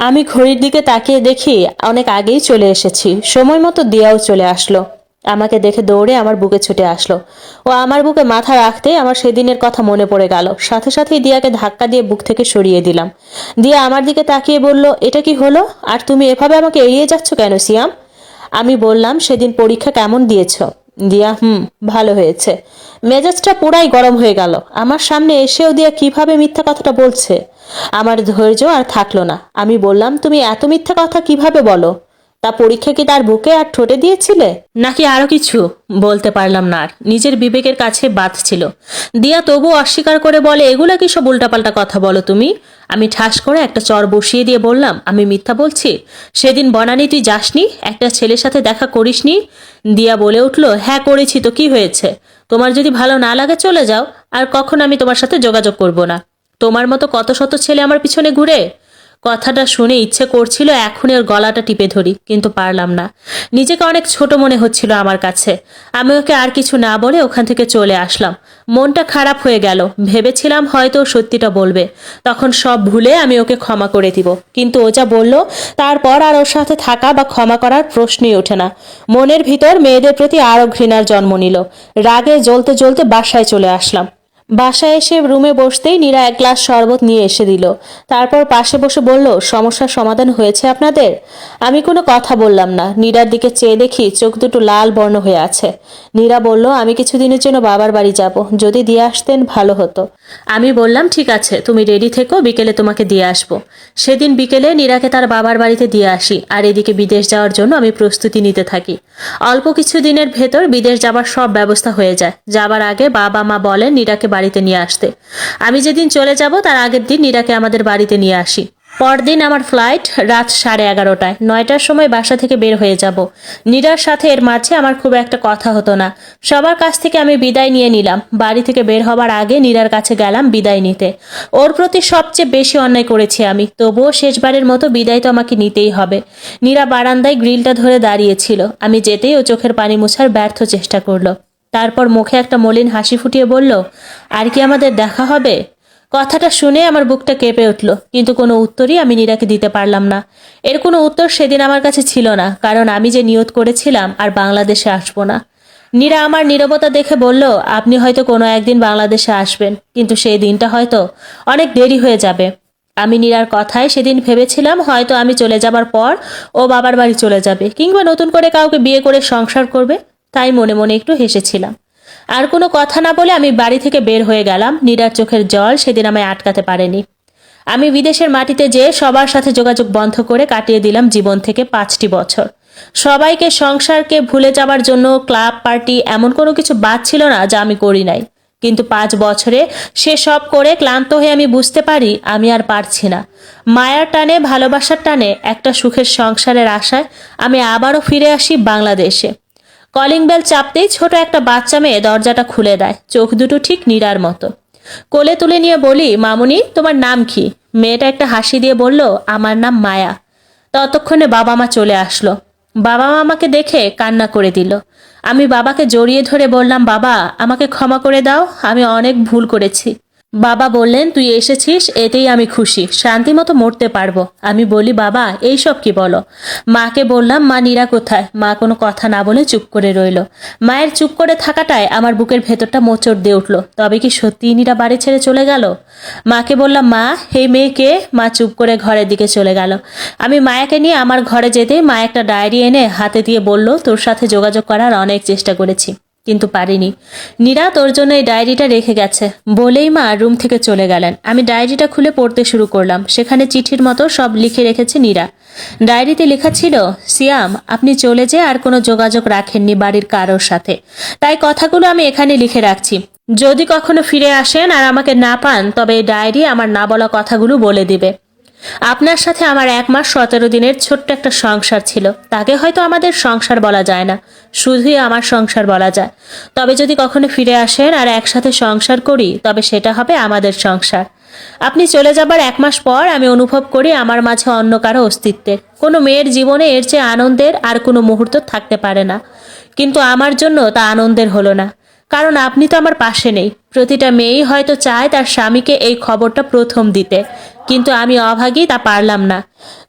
আমি ঘড়ির দিকে তাকিয়ে দেখি অনেক আগেই চলে এসেছি। সময় মতো দিয়াও চলে আসলো। আমাকে দেখে দৌড়ে আমার বুকে ছুটে আসলো। ও আমার বুকে মাথা রাখতে আমার সেদিনের কথা মনে পড়ে গেল। সাথে সাথেই দিয়াকে ধাক্কা দিয়ে বুক থেকে সরিয়ে দিলাম। দিয়া আমার দিকে তাকিয়ে বলল, এটা কি হলো? আর তুমি এভাবে আমাকে এড়িয়ে যাচ্ছ কেন, সিয়াম? আমি বললাম, সেদিন পরীক্ষা কেমন দিয়েছ? দিয়া, হুম, ভালো হয়েছে। মেজাজটা পুরাই গরম হয়ে গেল। আমার সামনে এসেও দিয়া কীভাবে মিথ্যা কথাটা বলছে? আমার ধৈর্য আর থাকল না। আমি বললাম, তুমি এত মিথ্যা কথা কীভাবে বলো? তা পরীক্ষা কি তার বুকে আর ঠোঁটে দিয়েছিলে? নাকি আরও কিছু? বলতে পারলাম না আর। নিজের বিবেকের কাছে বাদ ছিল। দিয়া তবু অস্বীকার করে বলে, এগুলা কি সব উল্টাপাল্টা কথা বলো তুমি? আমি ঠাস করে একটা চর বসিয়ে দিয়ে বললাম, আমি মিথ্যা বলছি? সেদিন বনানি তুই যাসনি? একটা ছেলের সাথে দেখা করিসনি? দিয়া বলে উঠল হ্যাঁ করেছি তো, কি হয়েছে? তোমার যদি ভালো না লাগে, চলে যাও। আর কখন আমি তোমার সাথে যোগাযোগ করব না? তোমার মতো কত শত ছেলে আমার পিছনে ঘুরে? কথাটা শুনে ইচ্ছে করছিল এখনই ওর গলাটা টিপে ধরি, কিন্তু পারলাম না। নিজেকে অনেক ছোট মনে হচ্ছিল আমার কাছে। আমি ওকে আর কিছু না বলে ওখান থেকে চলে আসলাম। মনটা খারাপ হয়ে গেল। ভেবেছিলাম হয়তো সত্যিটা বলবে। তখন সব ভুলে আমি ওকে ক্ষমা করে দিব। কিন্তু ও যা বলল, তারপর আর ওর সাথে থাকা বা ক্ষমা করার প্রশ্নই ওঠে না। মনের ভিতর মেয়েদের প্রতি আরও ঘৃণার জন্ম নিল। রাগে জ্বলতে জ্বলতে বাসায় চলে আসলাম। বাসায় এসে রুমে বসতেই নীরা এক গ্লাস শরবত নিয়ে এসে দিল। তারপর পাশে বসে বলল, সমস্যার সমাধান হয়েছে আপনাদের? আমি কোনো কথা বললাম না। নীরার দিকে চেয়ে দেখি চোখ দুটো লাল বর্ণ হয়ে আছে। নীরা বলল, আমি কিছুদিনের জন্য বাবার বাড়ি যাব। যদি দিয়ে আসতেন ভালো হতো। আমি বললাম, ঠিক আছে, তুমি রেডি থেকো, বিকেলে তোমাকে দিয়ে আসব। সেদিন বিকেলে নীরাকে তার বাবার বাড়িতে দিয়ে আসি, আর এদিকে বিদেশ যাওয়ার জন্য আমি প্রস্তুতি নিতে থাকি। অল্প কিছু দিনের ভেতর বিদেশ যাবার সব ব্যবস্থা হয়ে যায়। যাবার আগে বাবা, মা বলেন, নীরাকে বাড়িতে নিয়ে আসতে। আমি যেদিন চলে যাব, তার আগের দিন নীরাকে আমাদের বাড়িতে নিয়ে আসি। পরদিন আমার ফ্লাইট রাত সাড়ে এগারোটায়। নয়টার সময় বাসা থেকে বের হয়ে যাব। নীরার সাথে এর মাঝে আমার খুব একটা কথা হতো না। সবার কাছ থেকে আমি বিদায় নিয়ে নিলাম। বাড়ি থেকে বের হবার আগে নীরার কাছে গেলাম বিদায় নিতে। ওর প্রতি সবচেয়ে বেশি অন্যায় করেছি আমি। তবুও শেষবারের মতো বিদায় তো আমাকে নিতেই হবে। নীরা বারান্দায় গ্রিলটা ধরে দাঁড়িয়েছিল। আমি যেতেই ও চোখের পানি মোছার ব্যর্থ চেষ্টা করল। তারপর মুখে একটা মলিন হাসি ফুটিয়ে বলল, আর কি আমাদের দেখা হবে? কথাটা শুনে আমার বুকটা কেঁপে উঠল, কিন্তু কোনো উত্তরই আমি নীরাকে দিতে পারলাম না। এর কোনো উত্তর সেদিন আমার কাছে ছিল না, কারণ আমি যে নিয়ত করেছিলাম আর বাংলাদেশে আসব না। নীরা আমার নীরবতা দেখে বলল, আপনি হয়তো কোনো একদিন বাংলাদেশে আসবেন, কিন্তু সেই দিনটা হয়তো অনেক দেরি হয়ে যাবে। আমি নীরার কথায় সেদিন ভেবেছিলাম, হয়তো আমি চলে যাবার পর ও বাবার বাড়ি চলে যাবে, কিংবা নতুন করে কাউকে বিয়ে করে সংসার করবে, তাই মনে মনে একটু হেসেছিলাম। আর কোনো কথা না বলে আমি বাড়ি থেকে বের হয়ে গেলাম। নীরার চোখের জল সেদিন আমায় আটকাতে পারেনি। আমি বিদেশের মাটিতে যেয়ে সবার সাথে যোগাযোগ বন্ধ করে কাটিয়ে দিলাম জীবন থেকে পাঁচটি বছর। সবাইকে, সংসারকে, ভুলে যাবার জন্য ক্লাব পার্টি এমন কোনো কিছু বাদ ছিল না যা আমি করি নাই। কিন্তু পাঁচ বছরে সে সব করে ক্লান্ত হয়ে আমি বুঝতে পারি, আমি আর পারছি না। মায়ার টানে, ভালোবাসার টানে, একটা সুখের সংসারের আশায় আমি আবারও ফিরে আসি বাংলাদেশে। কলিং বেল চাপতেই ছোট একটা বাচ্চা মেয়ে দরজাটা খুলে দেয়। চোখ দুটো ঠিক নীরার মতো। কোলে তুলে নিয়ে বলি, মামুনি, তোমার নাম কি? মেয়েটা একটা হাসি দিয়ে বলল, আমার নাম মায়া। ততক্ষণে বাবা মা চলে আসলো। বাবা মা আমাকে দেখে কান্না করে দিল। আমি বাবাকে জড়িয়ে ধরে বললাম, বাবা, আমাকে ক্ষমা করে দাও, আমি অনেক ভুল করেছি। বাবা বললেন, তুই এসেছিস, এতেই আমি খুশি। শান্তি মতো মরতে পারব। আমি বলি, বাবা, এইসব কি বলো? মাকে বললাম, মা, নীরা কোথায়? মা কোনো কথা না বলে চুপ করে রইল। মায়ের চুপ করে থাকাটায় আমার বুকের ভেতরটা মোচড় দিয়ে উঠল। তবে কি সত্যিই নীরা বাড়ি ছেড়ে চলে গেল? মাকে বললাম, মা হে মেয়েকে মা চুপ করে ঘরের দিকে চলে গেল। আমি মায়াকে নিয়ে আমার ঘরে যেতেই মা একটা ডায়েরি এনে হাতে দিয়ে বলল, তোর সাথে যোগাযোগ করার অনেক চেষ্টা করেছি। কিন্তু পারিনি। নীরা তোর জন্য এই ডায়েরিটা রেখে গেছে। বলেই মা রুম থেকে চলে গেলেন। আমি ডায়েরিটা খুলে পড়তে শুরু করলাম। সেখানে চিঠির মতো সব লিখে রেখেছে নীরা। ডায়েরিতে লেখা ছিল, সিয়াম, আপনি চলে যেয়ে আর কোনো যোগাযোগ রাখেননি বাড়ির কারোর সাথে। তাই কথাগুলো আমি এখানে লিখে রাখছি। যদি কখনো ফিরে আসেন আর আমাকে না পান, তবে এই ডায়েরি আমার না বলা কথাগুলো বলে দিবে। আপনার সাথে আমার এক মাস সতেরো দিনের ছোট্ট একটা সংসার ছিল। তাকে হয়তো আমাদের সংসার বলা যায় না। শুধুই আমার সংসার বলা যায়। তবে যদি কখনো ফিরে আসেন আর একসাথে সংসার করি, তবে সেটা হবে আমাদের সংসার। আপনি চলে যাবার এক মাস পর আমি অনুভব করি আমার মাঝে অন্য কারও অস্তিত্বের। কোনো মেয়ের জীবনে এর চেয়ে আনন্দের আর কোনো মুহূর্ত থাকতে পারে না। কিন্তু আমার জন্য তা আনন্দের হলো না। কারণ আপনি তো আমার পাশে নেই। প্রতিটা মেয়েই হয়তো চায় তার স্বামীকে এই খবরটা প্রথম দিতে। কিন্তু আমি অভাগী তা পারলাম না।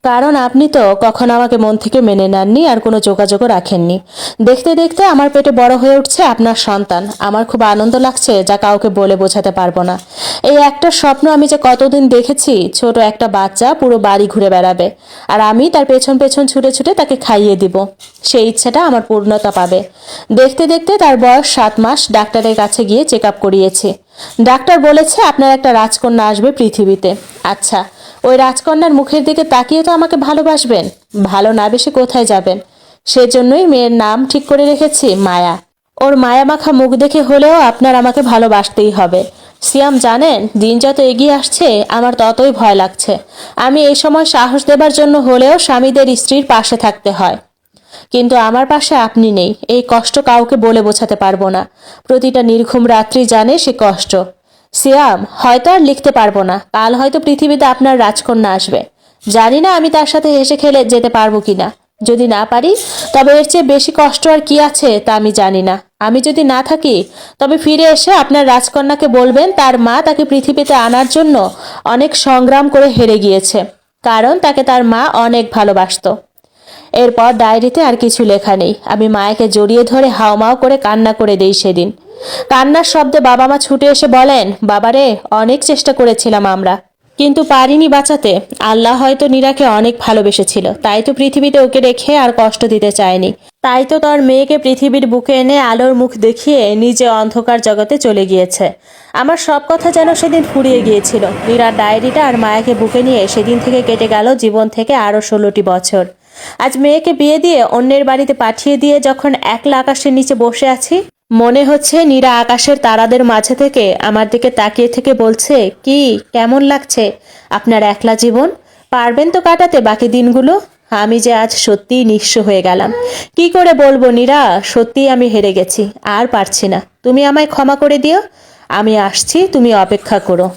কারণ আপনি তো কখনো আমাকে মন থেকে মেনে নেননি আর কোনো যোগাযোগও রাখেননি। দেখতে দেখতে আমার পেটে বড় হয়ে উঠছে আপনার সন্তান। আমার খুব আনন্দ লাগছে যা কাউকে বলে বোঝাতে পারব না। এই একটা স্বপ্ন আমি যে কতদিন দেখেছি, ছোট একটা বাচ্চা পুরো বাড়ি ঘুরে বেড়াবে। আর আমি তার পেছন পেছন ছুটে ছুটে তাকে খাইয়ে দিব। সেই ইচ্ছাটা আমার পূর্ণতা পাবে। দেখতে দেখতে তার বয়স সাত মাস, ডাক্তারের কাছে গিয়ে চেক আপ করিয়েছি। ডাক্তার বলেছে আপনার একটা রাজকন্যা আসবে পৃথিবীতে। আচ্ছা ওই রাজকন্যার মুখের দিকে তাকিয়ে তো আমাকে ভালোবাসবেন। ভালো না বেশি কোথায় যাবেন? সেজন্যই মেয়ের নাম ঠিক করে রেখেছি, মায়া। ওর মায়া মাখা মুখ দেখে হলেও আপনার আমাকে ভালোবাসতেই হবে। সিয়াম জানেন, দিন যত এগিয়ে আসছে, আমার ততই ভয় লাগছে। আমি এই সময় সাহস দেবার জন্য হলেও স্বামীদের স্ত্রীর পাশে থাকতে হয়। কিন্তু আমার পাশে আপনি নেই, এই কষ্ট কাউকে বলে বোঝাতে পারব না। প্রতিটা নির্ঘুম রাত্রি জানে সে কষ্ট। সিয়াম, হয়তো আর লিখতে পারব না, কাল হয়তো পৃথিবীতে আপনার রাজকন্যা আসবে। জানি না আমি তার সাথে হেসে খেলে যেতে পারব কিনা। যদি না পারি, তবে এর চেয়ে বেশি কষ্ট আর কি আছে তা আমি জানি না। আমি যদি না থাকি, তবে ফিরে এসে আপনার রাজকন্যাকে বলবেন তার মা তাকে পৃথিবীতে আনার জন্য অনেক সংগ্রাম করে হেরে গিয়েছে, কারণ তাকে তার মা অনেক ভালোবাসতো। এরপর ডায়েরিতে আর কিছু লেখা নেই। আমি মায়াকে জড়িয়ে ধরে হাওমাও করে কান্না করে দেই সেদিন। কান্নার শব্দে বাবা মা ছুটে এসে বলেন, বাবারে, অনেক চেষ্টা করেছিলাম আমরা। কিন্তু পারিনি বাঁচাতে। আল্লাহ হয়তো নীরাকে অনেক ভালোবেসেছিল। তাই তো পৃথিবীতে ওকে রেখে আর কষ্ট দিতে চায়নি। তাই তো তার মেয়েকে পৃথিবীর বুকে এনে আলোর মুখ দেখিয়ে নিজে অন্ধকার জগতে চলে গিয়েছে। আমার সব কথা যেন সেদিন ফুরিয়ে গিয়েছিল। নীরার ডায়েরিটা আর মায়াকে বুকে নিয়ে সেদিন থেকে কেটে গেল জীবন থেকে আরও ষোলোটি বছর। আজ মেয়েকে বিয়ে দিয়ে অন্যের বাড়িতে পাঠিয়ে দিয়ে যখন একলা আকাশের নিচে বসে আছি মনে হচ্ছে নীরা আকাশের তারাদের মাঝে থেকে আমার দিকে তাকিয়ে থেকে বলছে, কি, কেমন লাগছে আপনার একলা জীবন? পারবেন তো কাটাতে বাকি দিনগুলো? আমি যে আজ সত্যিই নিঃস্ব হয়ে গেলাম। কি করে বলব নীরা? সত্যিই আমি হেরে গেছি, আর পারছি না। তুমি আমায় ক্ষমা করে দিও। আমি আসছি, তুমি অপেক্ষা করো।